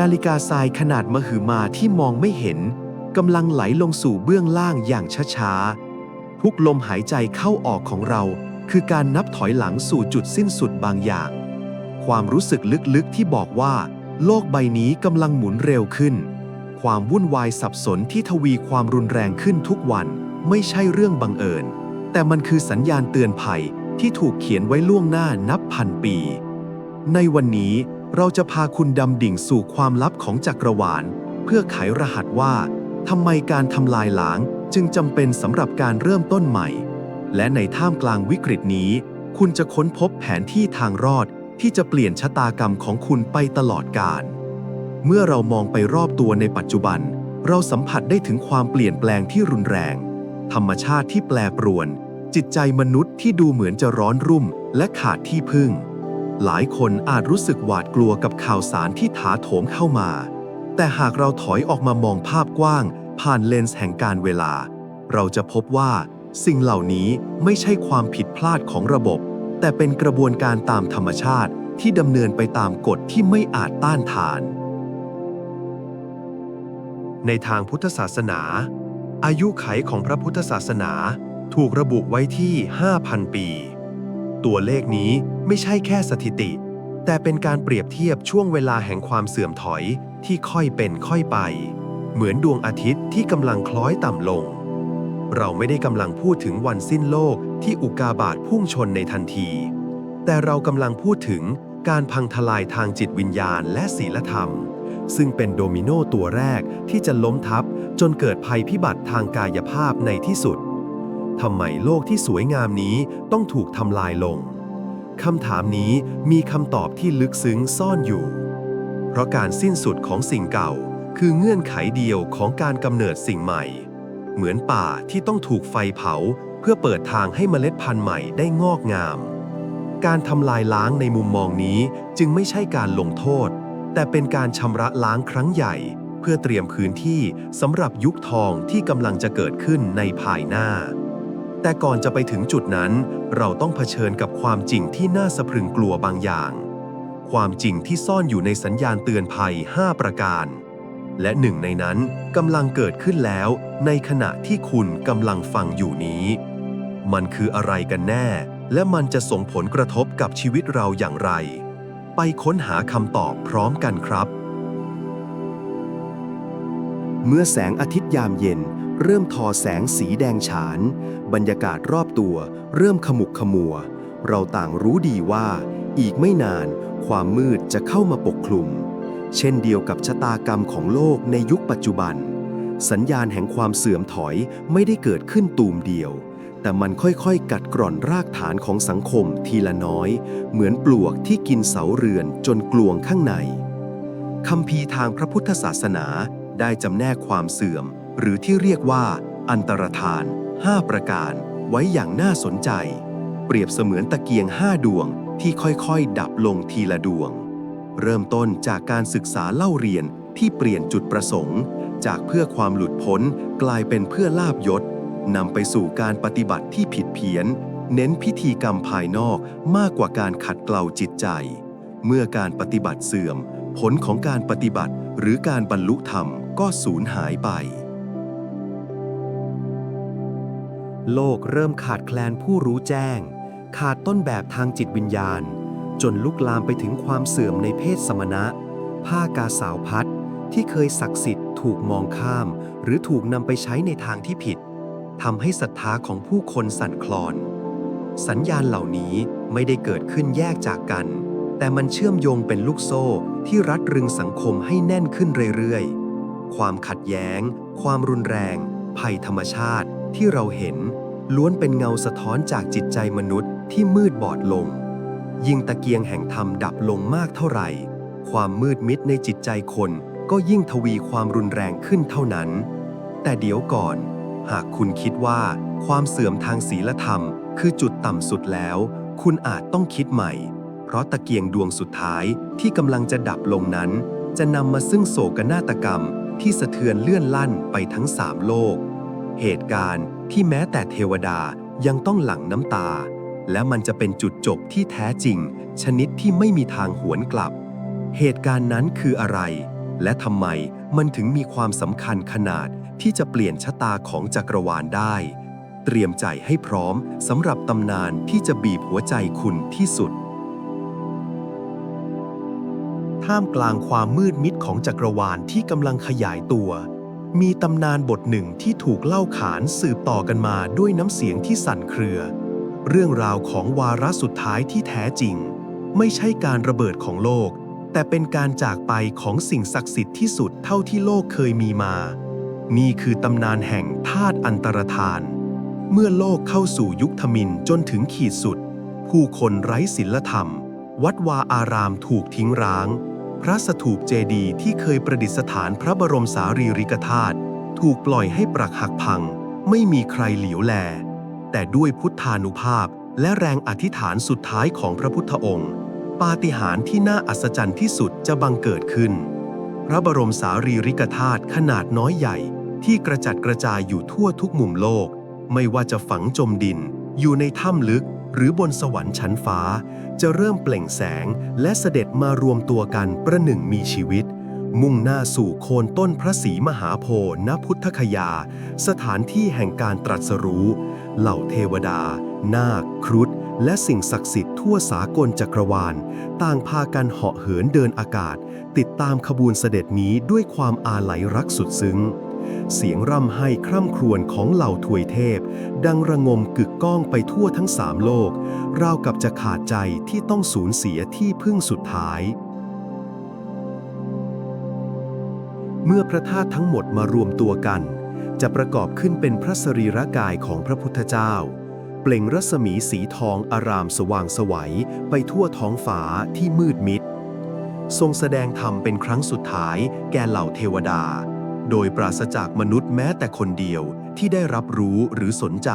นาฬิกาทรายขนาดมหึมาที่มองไม่เห็นกำลังไหลลงสู่เบื้องล่างอย่างช้าๆ ทุกลมหายใจเข้าออกของเรา คือการนับถอยหลังสู่จุดสิ้นสุดบางอย่าง ความรู้สึกลึกๆที่บอกว่า โลกใบนี้กำลังหมุนเร็วขึ้น ความวุ่นวายสับสนที่ทวีความรุนแรงขึ้นทุกวันไม่ใช่เรื่องบังเอิญ แต่มันคือสัญญาณเตือนภัยที่ถูกเขียนไว้ล่วงหน้านับพันปี ในวันนี้ เราจะพาคุณดำดิ่งสู่ความลับของจักรวาล เพื่อไขรหัสว่าทำไมการทำลายล้างจึงจำเป็นสำหรับการเริ่มต้นใหม่ และในท่ามกลางวิกฤตนี้ คุณจะค้นพบแผนที่ทางรอดที่จะเปลี่ยนชะตากรรมของคุณไปตลอดกาลเมื่อเรามองไปรอบตัวในปัจจุบัน เราสัมผัสได้ถึงความเปลี่ยนแปลงที่รุนแรง ธรรมชาติที่แปรปรวน จิตใจมนุษย์ที่ดูเหมือนจะร้อนรุ่มและขาดที่พึ่ง หลายคนอาจรู้สึกหวาดกลัวกับข่าวสารที่ถาโถมเข้ามา แต่หากเราถอยออกมามองภาพกว้าง ผ่านเลนส์แห่งการเวลา เราจะพบว่า สิ่งเหล่านี้ไม่ใช่ความผิดพลาดของระบบ แต่เป็นกระบวนการตามธรรมชาติที่ดำเนินไปตามกฎที่ไม่อาจต้านทาน ในทางพุทธศาสนา อายุไขของพระพุทธศาสนาถูกระบุไว้ที่ 5,000 ปี ตัวเลขนี้ไม่ใช่แค่สถิติ แต่เป็นการเปรียบเทียบช่วงเวลาแห่งความเสื่อมถอยที่ค่อยเป็นค่อยไป เหมือนดวงอาทิตย์ที่กำลังคล้อยต่ำลง เราไม่ได้กำลังพูดถึงวันสิ้นโลกที่อุกาบาตพุ่งชนในทันที แต่เรากำลังพูดถึงการพังทลายทางจิตวิญญาณและศีลธรรม ซึ่งเป็นโดมิโนตัวแรกที่จะล้มทับจนเกิดภัยพิบัติทางกายภาพในที่สุด ทำไมโลกที่สวยงามนี้ต้องถูกทำลายลงคำถามนี้มีคำตอบที่ลึกซึ้งซ่อนอยู่ เพราะการสิ้นสุดของสิ่งเก่า คือเงื่อนไขเดียวของการกำเนิดสิ่งใหม่ เหมือนป่าที่ต้องถูกไฟเผา เพื่อเปิดทางให้เมล็ดพันธุ์ใหม่ได้งอกงาม การทำลายล้างในมุมมองนี้จึงไม่ใช่การลงโทษ แต่เป็นการชำระล้างครั้งใหญ่ เพื่อเตรียมพื้นที่สำหรับยุคทองที่กำลังจะเกิดขึ้นในภายหน้า แต่ก่อนจะไปถึงจุดนั้น เราต้องเผชิญกับความจริงที่น่าสะพรึงกลัวบางอย่าง ความจริงที่ซ่อนอยู่ในสัญญาณเตือนภัย 5 ประการ และหนึ่งในนั้นกำลังเกิดขึ้นแล้ว ในขณะที่คุณกำลังฟังอยู่นี้ มันคืออะไรกันแน่ และมันจะส่งผลกระทบกับชีวิตเราอย่างไร ไปค้นหาคำตอบพร้อมกันครับ เมื่อแสงอาทิตย์ยามเย็น เริ่มทอแสงสีแดงฉาน บรรยากาศรอบตัว เริ่มขมุกขมัว เราต่างรู้ดีว่า อีกไม่นาน ความมืดจะเข้ามาปกคลุม เช่นเดียวกับชะตากรรมของโลกในยุคปัจจุบัน สัญญาณแห่งความเสื่อมถอยไม่ได้เกิดขึ้นตูมเดียว แต่มันค่อยๆ กัดกร่อนรากฐานของสังคมทีละน้อย เหมือนปลวกที่กินเสาเรือนจนกลวงข้างในคำพีทางพระพุทธศาสนา ได้จำแนกความเสื่อม หรือที่เรียกว่า อันตรธาน 5 ประการ ไว้อย่างน่าสนใจ เปรียบเสมือนตะเกียง 5 ดวงที่ค่อยๆ ดับลงทีละดวง เริ่มต้นจากการศึกษาเล่าเรียนที่เปลี่ยนจุดประสงค์ จากเพื่อความหลุดพ้นกลายเป็นเพื่อลาบยศนำไปสู่การปฏิบัติที่ผิดเพี้ยน เน้นพิธีกรรมภายนอกมากกว่าการขัดเกลาจิตใจ เมื่อการปฏิบัติเสื่อม ผลของการปฏิบัติหรือการบรรลุธรรม ก็สูญหายไป โลกเริ่มขาดแคลนผู้รู้แจ้ง ขาดต้นแบบทางจิตวิญญาณ จนลุกลามไปถึงความเสื่อมในเพศสมณะ ผ้ากาสาวพัดที่เคยศักดิ์สิทธิ์ถูกมองข้าม หรือถูกนำไปใช้ในทางที่ผิดทำให้ศรัทธาของผู้คนสั่นคลอน สัญญาณเหล่านี้ไม่ได้เกิดขึ้นแยกจากกัน แต่มันเชื่อมโยงเป็นลูกโซ่ที่รัดรึงสังคมให้แน่นขึ้นเรื่อยๆ ความขัดแย้ง ความรุนแรง ภัยธรรมชาติที่เราเห็น ล้วนเป็นเงาสะท้อนจากจิตใจมนุษย์ที่มืดบอดลง ยิ่งตะเกียงแห่งธรรมดับลงมากเท่าไหร่ ความมืดมิดในจิตใจคนก็ยิ่งทวีความรุนแรงขึ้นเท่านั้น แต่เดี๋ยวก่อน หากคุณคิดว่าความเสื่อมทางศีลธรรม คือจุดต่ำสุดแล้ว คุณอาจต้องคิดใหม่ เพราะตะเกียงดวงสุดท้ายที่กำลังจะดับลงนั้น จะนำมาซึ่งโศกนาฏกรรม ที่สะเทือนเลื่อนลั่นไปทั้งสามโลก เหตุการณ์ที่แม้แต่เทวดายังต้องหลั่งน้ำตา และมันจะเป็นจุดจบที่แท้จริง ชนิดที่ไม่มีทางหวนกลับ เหตุการณ์นั้นคืออะไร และทำไมมันถึงมีความสำคัญขนาดที่จะเปลี่ยนชะตาของจักรวาลได้ เตรียมใจให้พร้อมสำหรับตำนานที่จะบีบหัวใจคุณที่สุด ท่ามกลางความมืดมิดของจักรวาลที่กำลังขยายตัว มีตำนานบทหนึ่งที่ถูกเล่าขานสืบต่อกันมาด้วยน้ำเสียงที่สั่นเครือ เรื่องราวของวาระสุดท้ายที่แท้จริง ไม่ใช่การระเบิดของโลก แต่เป็นการจากไปของสิ่งศักดิ์สิทธิ์ที่สุดเท่าที่โลกเคยมีมา นี่คือตำนานแห่งธาตุอันตรธาน เมื่อโลกเข้าสู่ยุคทมินจนถึงขีดสุด ผู้คนไร้ศีลธรรมวัดวาอารามถูกทิ้งร้าง พระสถูปเจดีย์ที่เคยประดิษฐานพระบรมสารีริกธาตุถูกปล่อยให้ปรักหักพัง ไม่มีใครเหลียวแล แต่ด้วยพุทธานุภาพและแรงอธิษฐานสุดท้ายของพระพุทธองค์ ปาฏิหาริย์ที่น่าอัศจรรย์ที่สุดจะบังเกิดขึ้น พระบรมสารีริกธาตุขนาดน้อยใหญ่ที่กระจัดกระจายอยู่ทั่วทุกมุมโลก ไม่ว่าจะฝังจมดิน อยู่ในถ้ำลึก หรือบนสวรรค์ชั้นฟ้า จะเริ่มเปล่งแสงและเสด็จมารวมตัวกันประหนึ่งมีชีวิต มุ่งหน้าสู่โคนต้นพระศรีมหาโพธิ์ณพุทธคยา สถานที่แห่งการตรัสรู้ เหล่าเทวดา นาค ครุฑและสิ่งศักดิ์สิทธิ์ทั่วสากลจักรวาล ต่างพากันเหาะเหินเดินอากาศ ติดตามขบวนเสด็จนี้ด้วยความอาลัยรักสุดซึ้ง เสียงร่ำไห้คร่ำครวญของเหล่าถวยเทพ ดังระงมกึกก้องไปทั่วทั้งสามโลก ราวกับจะขาดใจที่ต้องสูญเสียที่พึ่งสุดท้าย เมื่อพระธาตุทั้งหมดมารวมตัวกัน จะประกอบขึ้นเป็นพระสรีระกายของพระพุทธเจ้า เปล่งรัศมีสีทองอารามสว่างสวัยไปทั่วท้องฟ้าที่มืดมิดทรงแสดงธรรมเป็นครั้งสุดท้ายแก่เหล่าเทวดา โดยปราศจากมนุษย์แม้แต่คนเดียวที่ได้รับรู้หรือสนใจ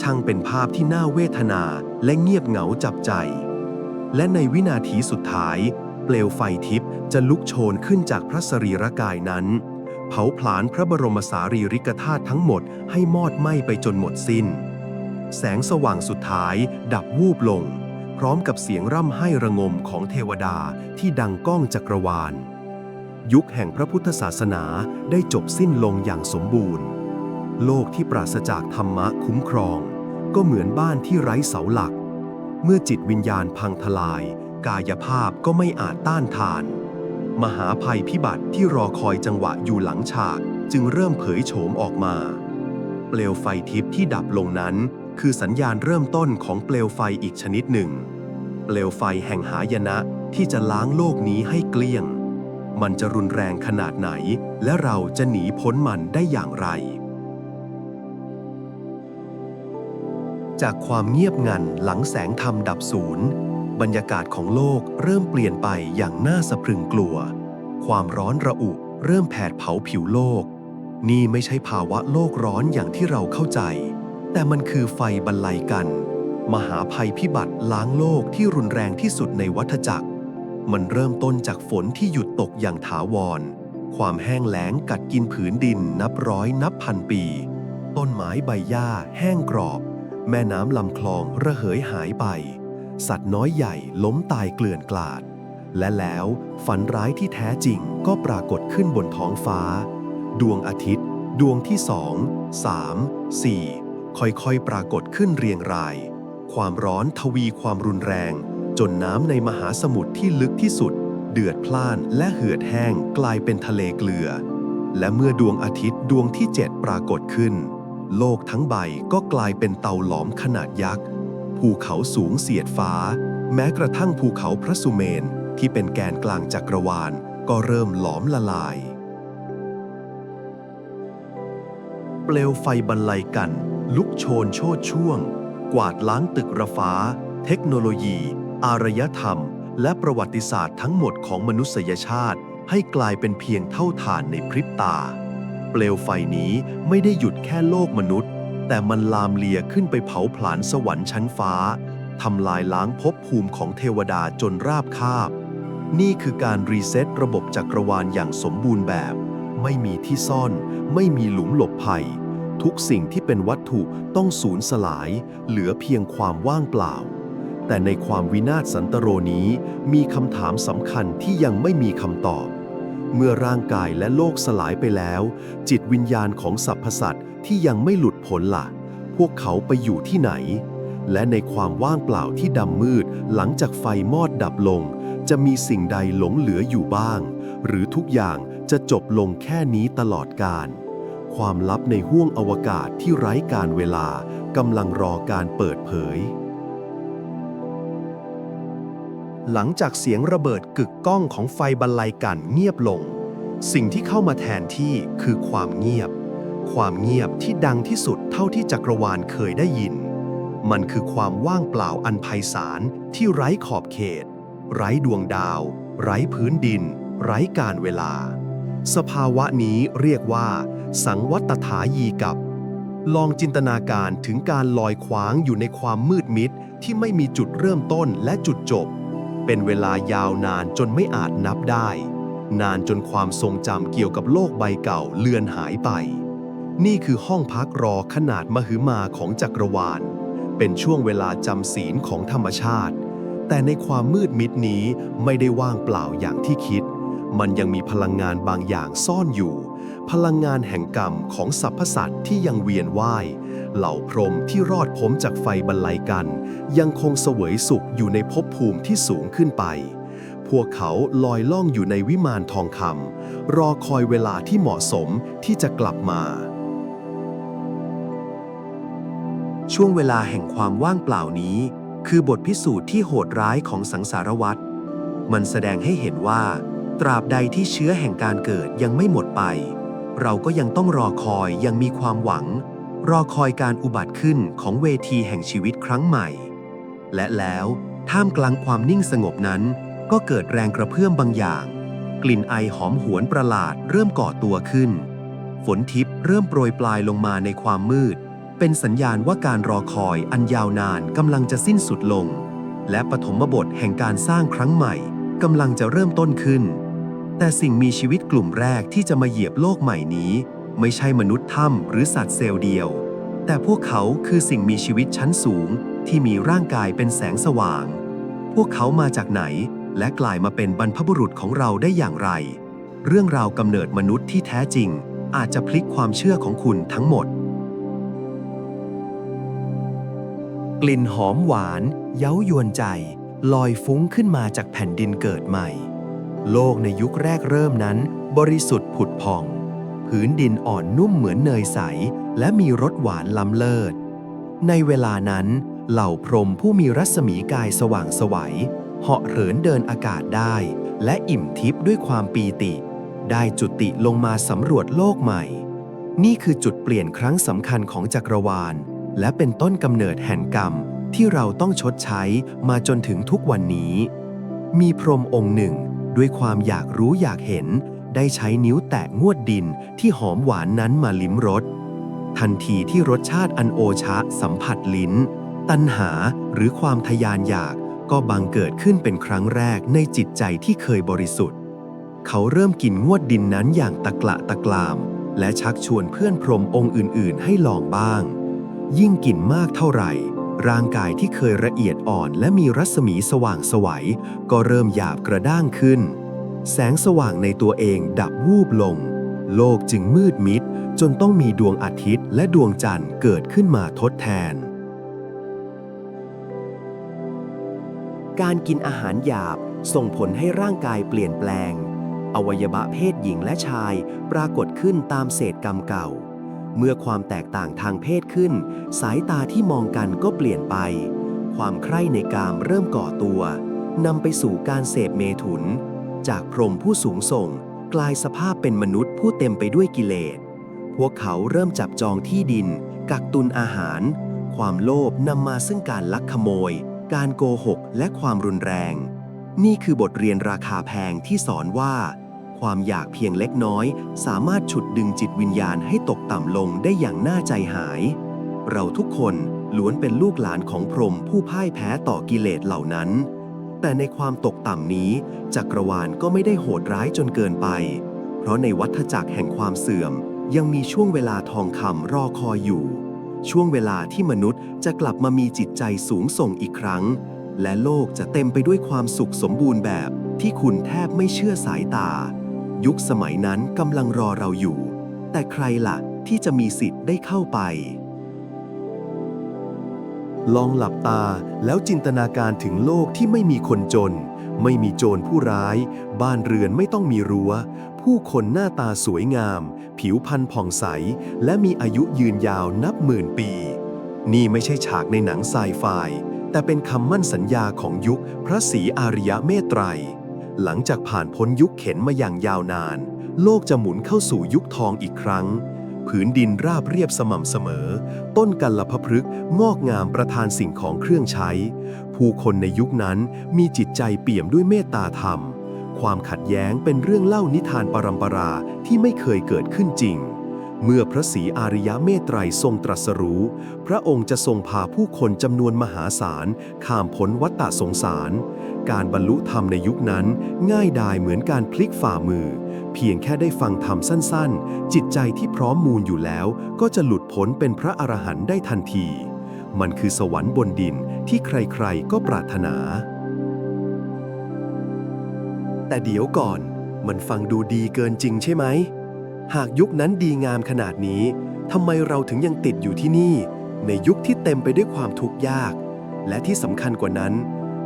ช่างเป็นภาพที่น่าเวทนาและเงียบเหงาจับใจ และในวินาทีสุดท้าย เปลวไฟทิพย์จะลุกโชนขึ้นจากพระสรีระกายนั้น เผาผลาญพระบรมสารีริกธาตุทั้งหมดให้มอดไหม้ไปจนหมดสิ้น แสงสว่างสุดท้าย ดับวูบลง พร้อมกับเสียงร่ำไห้ระงมของเทวดาที่ดังก้องจักรวาล ยุคแห่งพระพุทธศาสนาได้จบสิ้นลงอย่างสมบูรณ์ โลกที่ปราศจากธรรมะคุ้มครอง ก็เหมือนบ้านที่ไร้เสาหลัก เมื่อจิตวิญญาณพังทลาย กายภาพก็ไม่อาจต้านทาน มหาภัยพิบัติที่รอคอยจังหวะอยู่หลังฉากจึงเริ่มเผยโฉมออกมา เปลวไฟทิพย์ที่ดับลงนั้น คือสัญญาณเริ่มต้นของเปลวไฟอีกชนิดหนึ่ง เปลวไฟแห่งหายนะที่จะล้างโลกนี้ให้เกลี้ยง มันจะรุนแรงขนาดไหน และเราจะหนีพ้นมันได้อย่างไร จากความเงียบงันหลังแสงธรรมดับสูญบรรยากาศของโลกเริ่มเปลี่ยนไปอย่างน่าสะพรึงกลัว ความร้อนระอุเริ่มแผดเผาผิวโลก นี่ไม่ใช่ภาวะโลกร้อนอย่างที่เราเข้าใจ แต่มันคือไฟบรรลัยกัน มหาภัยพิบัติล้างโลกที่รุนแรงที่สุดในวัฏจักร มันเริ่มต้นจากฝนที่หยุดตกอย่างถาวร ความแห้งแล้งกัดกินผืนดินนับร้อยนับพันปี ต้นไม้ใบหญ้า แห้งกรอบ แม่น้ำลำคลองระเหยหายไป สัตว์น้อยใหญ่ล้มตายเกลื่อนกลาด และแล้วฝันร้ายที่แท้จริงก็ปรากฏขึ้นบนท้องฟ้า ดวงอาทิตย์ ดวงที่สองสามสี่ค่อยๆปรากฏขึ้นเรียงราย ความร้อนทวีความรุนแรง จนน้ำในมหาสมุทรที่ลึกที่สุด เดือดพล่านและเหือดแห้งกลายเป็นทะเลเกลือ และเมื่อดวงอาทิตย์ดวงที่เจ็ดปรากฏขึ้น โลกทั้งใบก็กลายเป็นเตาหลอมขนาดยักษ์ ภูเขาสูงเสียดฟ้า แม้กระทั่งภูเขาพระสุเมนที่เป็นแกนกลางจักรวาล ก็เริ่มหลอมละลาย เปลวไฟบรรลัยกัน ลุกโชนโชดช่วง กวาดล้างตึกระฟ้า เทคโนโลยี อารยธรรม และประวัติศาสตร์ทั้งหมดของมนุษยชาติ ให้กลายเป็นเพียงเท่าฐานในพริบตา เปลวไฟนี้ไม่ได้หยุดแค่โลกมนุษย์ แต่มันลามเลียขึ้นไปเผาผลาญสวรรค์ชั้นฟ้าทำลายล้างภพภูมิของเทวดาจนราบคาบ นี่คือการรีเซ็ตระบบจักรวาลอย่างสมบูรณ์แบบ ไม่มีที่ซ่อน ไม่มีหลุมหลบภัย ทุกสิ่งที่เป็นวัตถุต้องสูญสลาย เหลือเพียงความว่างเปล่า แต่ในความวินาศสันตโรนี้มีคำถามสำคัญที่ยังไม่มีคำตอบ เมื่อร่างกายและโลกสลายไปแล้ว จิตวิญญาณของสรรพสัตว์ที่ยังไม่หลุดพ้นล่ะ พวกเขาไปอยู่ที่ไหน และในความว่างเปล่าที่ดำมืด หลังจากไฟมอดดับลง จะมีสิ่งใดหลงเหลืออยู่บ้าง หรือทุกอย่างจะจบลงแค่นี้ตลอดกาลความลับในห้วงอวกาศที่ไร้การเวลากำลังรอการเปิดเผย หลังจากเสียงระเบิดกึกก้องของไฟบรรลัยกันเงียบลง สิ่งที่เข้ามาแทนที่คือความเงียบ ความเงียบที่ดังที่สุดเท่าที่จักรวาลเคยได้ยิน มันคือความว่างเปล่าอันไพศาลที่ไร้ขอบเขต ไร้ดวงดาว ไร้พื้นดิน ไร้การเวลา สภาวะนี้เรียกว่า สังวัตถายีกับลองจินตนาการถึงการลอยคว้างอยู่ในความมืดมิดที่ไม่มีจุดเริ่มต้นและจุดจบ เป็นเวลายาวนานจนไม่อาจนับได้ นานจนความทรงจำเกี่ยวกับโลกใบเก่าเลือนหายไป นี่คือห้องพักรอขนาดมหึมาของจักรวาล เป็นช่วงเวลาจำศีลของธรรมชาติ แต่ในความมืดมิดนี้ไม่ได้ว่างเปล่าอย่างที่คิด มันยังมีพลังงานบางอย่างซ่อนอยู่ พลังงานแห่งกรรมของสรรพสัตว์ที่ยังเวียนว่าย เหล่าพรหมที่รอดพ้นจากไฟบรรลัยกัน ยังคงเสวยสุขอยู่ในภพภูมิที่สูงขึ้นไป พวกเขาลอยล่องอยู่ในวิมานทองคำรอคอยเวลาที่เหมาะสมที่จะกลับมา ช่วงเวลาแห่งความว่างเปล่านี้ คือบทพิสูจน์ที่โหดร้ายของสังสารวัฏมันแสดงให้เห็นว่า ตราบใดที่เชื้อแห่งการเกิดยังไม่หมดไป เราก็ยังต้องรอคอยยังมีความหวัง รอคอยการอุบัติขึ้นของเวทีแห่งชีวิตครั้งใหม่ และแล้วท่ามกลางความนิ่งสงบนั้น ก็เกิดแรงกระเพื่อมบางอย่าง กลิ่นไอหอมหวนประหลาดเริ่มก่อตัวขึ้น ฝนทิพย์เริ่มโปรยปลายลงมาในความมืด เป็นสัญญาณว่าการรอคอยอันยาวนานกำลังจะสิ้นสุดลง และปฐมบทแห่งการสร้างครั้งใหม่กำลังจะเริ่มต้นขึ้น แต่สิ่งมีชีวิตกลุ่มแรกที่จะมาเหยียบโลกใหม่นี้ ไม่ใช่มนุษย์ถ้ำหรือสัตว์เซลล์เดียว แต่พวกเขาคือสิ่งมีชีวิตชั้นสูงที่มีร่างกายเป็นแสงสว่าง พวกเขามาจากไหน และกลายมาเป็นบรรพบุรุษของเราได้อย่างไร เรื่องราวกำเนิดมนุษย์ที่แท้จริง อาจจะพลิกความเชื่อของคุณทั้งหมด กลิ่นหอมหวาน เย้ายวนใจ ลอยฟุ้งขึ้นมาจากแผ่นดินเกิดใหม่ โลกในยุคแรกเริ่มนั้น บริสุทธิ์ผุดผ่อง พื้นดินอ่อนนุ่มเหมือนเนยใส และมีรสหวานล้ำเลิศ ในเวลานั้น เหล่าพรหมผู้มีรัศมีกายสว่างสวัยเหาะเหินเดินอากาศได้ และอิ่มทิพย์ด้วยความปีติ ได้จุติลงมาสำรวจโลกใหม่ นี่คือจุดเปลี่ยนครั้งสำคัญของจักรวาล และเป็นต้นกำเนิดแห่งกรรมที่เราต้องชดใช้มาจนถึงทุกวันนี้ มีพรหมองค์หนึ่ง ด้วยความอยากรู้อยากเห็น ได้ใช้นิ้วแตะงวดดินที่หอมหวานนั้นมาลิ้มรส ทันทีที่รสชาติอันโอชะสัมผัสลิ้น ตัณหาหรือความทยานอยากก็บังเกิดขึ้นเป็นครั้งแรกในจิตใจที่เคยบริสุทธิ์ เขาเริ่มกินงวดดินนั้นอย่างตะกละตะกราม และชักชวนเพื่อนพรมองค์อื่น ๆ ให้ลองบ้าง ยิ่งกินมากเท่าไหร่ ร่างกายที่เคยละเอียดอ่อนและมีรัศมีสว่างสวัยก็เริ่มหยาบกระด้างขึ้น แสงสว่างในตัวเองดับวูบลง โลกจึงมืดมิด จนต้องมีดวงอาทิตย์และดวงจันทร์เกิดขึ้นมาทดแทน การกินอาหารหยาบส่งผลให้ร่างกายเปลี่ยนแปลง อวัยวะเพศหญิงและชายปรากฏขึ้นตามเศษกรรมเก่า เมื่อความแตกต่างทางเพศขึ้น สายตาที่มองกันก็เปลี่ยนไป ความใคร่ในกามเริ่มก่อตัวนำไปสู่การเสพเมถุน จากพรหมผู้สูงส่ง กลายสภาพเป็นมนุษย์ผู้เต็มไปด้วยกิเลส พวกเขาเริ่มจับจองที่ดิน กักตุนอาหาร ความโลภนำมาซึ่งการลักขโมย การโกหกและความรุนแรง นี่คือบทเรียนราคาแพงที่สอนว่า ความอยากเพียงเล็กน้อย สามารถฉุดดึงจิตวิญญาณให้ตกต่ำลงได้อย่างน่าใจหาย เราทุกคนล้วนเป็นลูกหลานของพรหมผู้พ่ายแพ้ต่อกิเลสเหล่านั้น แต่ในความตกต่ำนี้ จักรวาลก็ไม่ได้โหดร้ายจนเกินไป เพราะในวัฏจักรแห่งความเสื่อม ยังมีช่วงเวลาทองคำรอคอยอยู่ ช่วงเวลาที่มนุษย์จะกลับมามีจิตใจสูงส่งอีกครั้ง และโลกจะเต็มไปด้วยความสุขสมบูรณ์แบบที่คุณแทบไม่เชื่อสายตา ยุคสมัยนั้นกำลังรอเราอยู่ แต่ใครล่ะที่จะมีสิทธิ์ได้เข้าไป ลองหลับตาแล้วจินตนาการถึงโลกที่ไม่มีคนจน ไม่มีโจรผู้ร้าย บ้านเรือนไม่ต้องมีรัว้ว ผู้คนหน้าตาสวยงาม ผิวพรรณผ่องใส และมีอายุยืนยาวนับหมื่นปี นี่ไม่ใช่ฉากในหนังไซไฟแต่เป็นคำมั่นสัญญาของยุคพระศรีอาริยเมตไตร หลังจากผ่านพ้นยุคเข็นมาอย่างยาวนาน โลกจะหมุนเข้าสู่ยุคทองอีกครั้ง ผืนดินราบเรียบสม่ำเสมอ ต้นกัลพพฤกษ์งอกงามประทานสิ่งของเครื่องใช้ ผู้คนในยุคนั้นมีจิตใจเปี่ยมด้วยเมตตาธรรม ความขัดแย้งเป็นเรื่องเล่านิทานปรำปราที่ไม่เคยเกิดขึ้นจริง เมื่อพระศรีอาริยเมตไตรทรงตรัสรู้ พระองค์จะทรงพาผู้คนจำนวนมหาศาลข้ามพ้นวัฏฏะสงสาร การบรรลุธรรมในยุคนั้น ง่ายดายเหมือนการพลิกฝ่ามือ เพียงแค่ได้ฟังธรรมสั้นๆ จิตใจที่พร้อมมูลอยู่แล้ว ก็จะหลุดพ้นเป็นพระอรหันต์ได้ทันที มันคือสวรรค์บนดินที่ใครๆ ก็ปรารถนา แต่เดี๋ยวก่อน มันฟังดูดีเกินจริงใช่ไหม หากยุคนั้นดีงามขนาดนี้ทำไมเราถึงยังติดอยู่ที่นี่ ในยุคที่เต็มไปด้วยความทุกข์ยาก และที่สำคัญกว่านั้น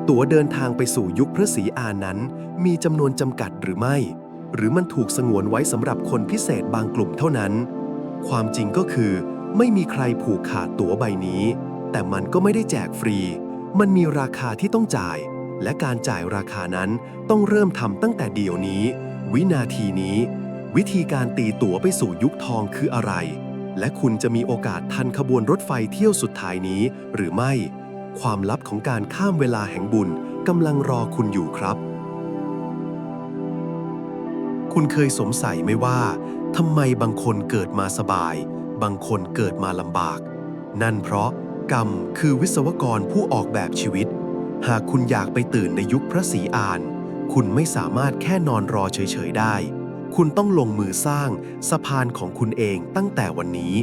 ตั๋วเดินทางไปสู่ยุคพระศรีอานนั้น มีจำนวนจำกัดหรือไม่ หรือมันถูกสงวนไว้สำหรับคนพิเศษบางกลุ่มเท่านั้น ความจริงก็คือ ไม่มีใครผูกขาดตั๋วใบนี้ แต่มันก็ไม่ได้แจกฟรี มันมีราคาที่ต้องจ่าย และการจ่ายราคานั้นต้องเริ่มทำตั้งแต่เดี๋ยวนี้ วินาทีนี้ วิธีการตีตั๋วไปสู่ยุคทองคืออะไร และคุณจะมีโอกาสทันขบวนรถไฟเที่ยวสุดท้ายนี้หรือไม่ ความลับของการข้ามเวลาแห่งบุญกำลังรอคุณอยู่ครับ คุณเคยสงสัยไหมว่าทำไมบางคนเกิดมาสบาย บางคนเกิดมาลำบาก นั่นเพราะกรรมคือวิศวกรผู้ออกแบบชีวิต หากคุณอยากไปตื่นในยุคพระศรีอาน คุณไม่สามารถแค่นอนรอเฉยๆได้ คุณต้องลงมือสร้างสะพานของคุณเองตั้งแต่วันนี้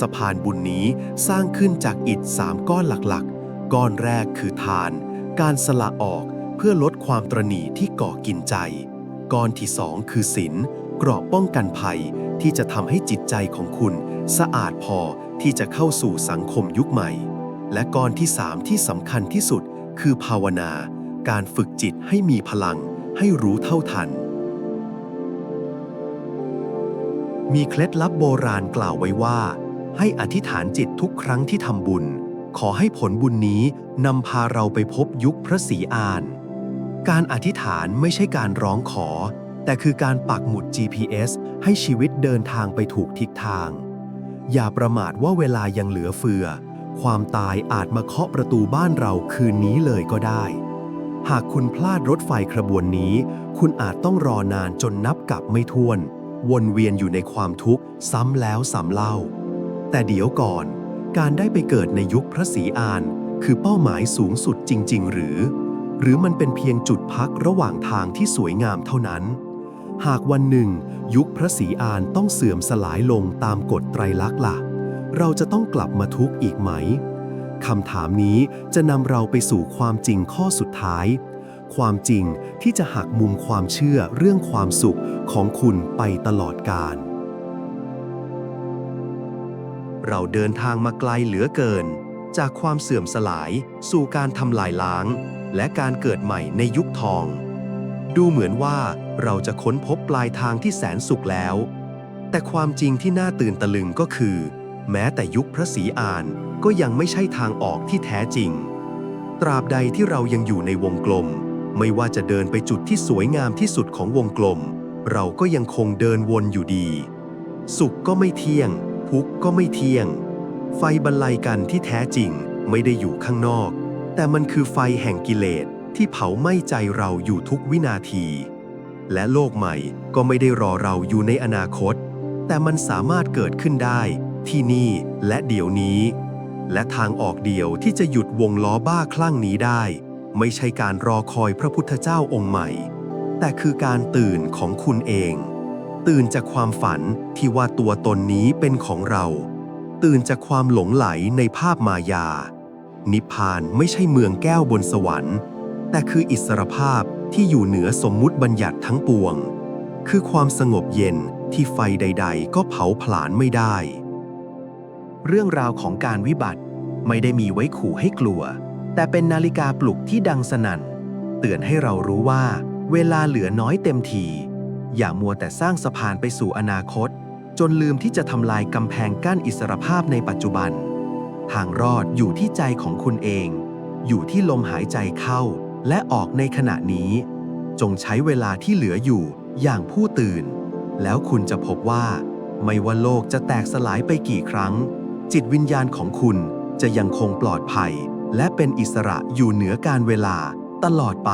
สะพานบุญนี้สร้างขึ้นจากอิฐสามก้อนหลักๆ ก้อนแรกคือทาน การสละออกเพื่อลดความตรณีที่ก่อกินใจ ก้อนที่สองคือศีลเกราะป้องกันภัยที่จะทำให้จิตใจของคุณ สะอาดพอที่จะเข้าสู่สังคมยุคใหม่ และก้อนที่สามที่สำคัญที่สุด คือภาวนา การฝึกจิตให้มีพลัง ให้รู้เท่าทัน มีเคล็ดลับโบราณกล่าวไว้ว่า ให้อธิษฐานจิตทุกครั้งที่ทำบุญ ขอให้ผลบุญนี้นำพาเราไปพบยุคพระศรีอาน การอธิษฐานไม่ใช่การร้องขอ แต่คือการปักหมุด GPS ให้ชีวิตเดินทางไปถูกทิศทาง อย่าประมาทว่าเวลายังเหลือเฟือ ความตายอาจมาเคาะประตูบ้านเราคืนนี้เลยก็ได้ หากคุณพลาดรถไฟขบวนนี้ คุณอาจต้องรอนานจนนับกลับไม่ถ้วน วนเวียนอยู่ในความทุกข์ซ้ำแล้วซ้ำเล่า แต่เดี๋ยวก่อน การได้ไปเกิดในยุคพระศรีอาน คือเป้าหมายสูงสุดจริง ๆ หรือ หรือมันเป็นเพียงจุดพักระหว่างทางที่สวยงามเท่านั้น หากวันหนึ่ง ยุคพระศรีอานต้องเสื่อมสลายลงตามกฎไตรลักษณ์ล่ะ เราจะต้องกลับมาทุกข์อีกไหมคำถามนี้จะนำเราไปสู่ความจริงข้อสุดท้าย ความจริงที่จะหักมุมความเชื่อเรื่องความสุขของคุณไปตลอดกาลเราเดินทางมาไกลเหลือเกิน จากความเสื่อมสลายสู่การทำลายล้าง และการเกิดใหม่ในยุคทอง ดูเหมือนว่าเราจะค้นพบปลายทางที่แสนสุขแล้ว แต่ความจริงที่น่าตื่นตะลึงก็คือ แม้แต่ยุคพระศรีอานก็ยังไม่ใช่ทางออกที่แท้จริง ตราบใดที่เรายังอยู่ในวงกลม ไม่ว่าจะเดินไปจุดที่สวยงามที่สุดของวงกลม เราก็ยังคงเดินวนอยู่ดี สุขก็ไม่เที่ยง ทุกข์ก็ไม่เที่ยง ไฟบรรลัยกันที่แท้จริงไม่ได้อยู่ข้างนอก แต่มันคือไฟแห่งกิเลสที่เผาไหม้ใจเราอยู่ทุกวินาที และโลกใหม่ก็ไม่ได้รอเราอยู่ในอนาคต แต่มันสามารถเกิดขึ้นได้ ที่นี่และเดี๋ยวนี้ และทางออกเดียวที่จะหยุดวงล้อบ้าคลั่งนี้ได้ ไม่ใช่การรอคอยพระพุทธเจ้าองค์ใหม่ แต่คือการตื่นของคุณเอง ตื่นจากความฝันที่ว่าตัวตนนี้เป็นของเรา ตื่นจากความหลงไหลในภาพมายา นิพพานไม่ใช่เมืองแก้วบนสวรรค์ แต่คืออิสรภาพที่อยู่เหนือสมมุติบัญญัติทั้งปวง คือความสงบเย็นที่ไฟใด ๆ ก็เผาผลาญไม่ได้ เรื่องราวของการวิบัติไม่ได้มีไว้ขู่ให้กลัว แต่เป็นนาฬิกาปลุกที่ดังสนั่น เตือนให้เรารู้ว่า เวลาเหลือน้อยเต็มที อย่ามัวแต่สร้างสะพานไปสู่อนาคต จนลืมที่จะทำลายกำแพงกั้นอิสรภาพในปัจจุบัน ทางรอดอยู่ที่ใจของคุณเอง อยู่ที่ลมหายใจเข้าและออกในขณะนี้ จงใช้เวลาที่เหลืออยู่อย่างผู้ตื่น แล้วคุณจะพบว่า ไม่ว่าโลกจะแตกสลายไปกี่ครั้ง จิตวิญญาณของคุณจะยังคงปลอดภัย และเป็นอิสระอยู่เหนือการเวลาตลอดไป